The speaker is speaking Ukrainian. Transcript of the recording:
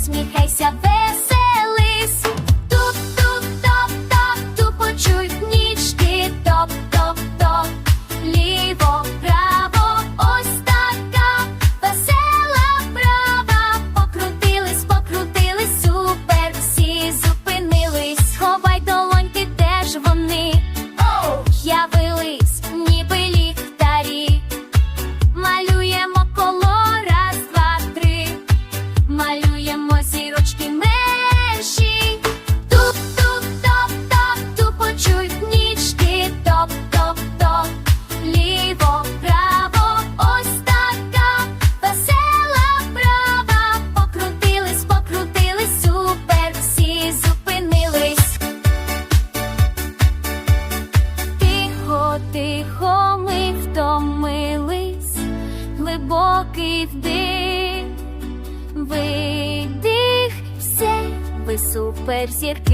посміхайся, веселись. Глибокий вдих, видих, все, ви суперзірки.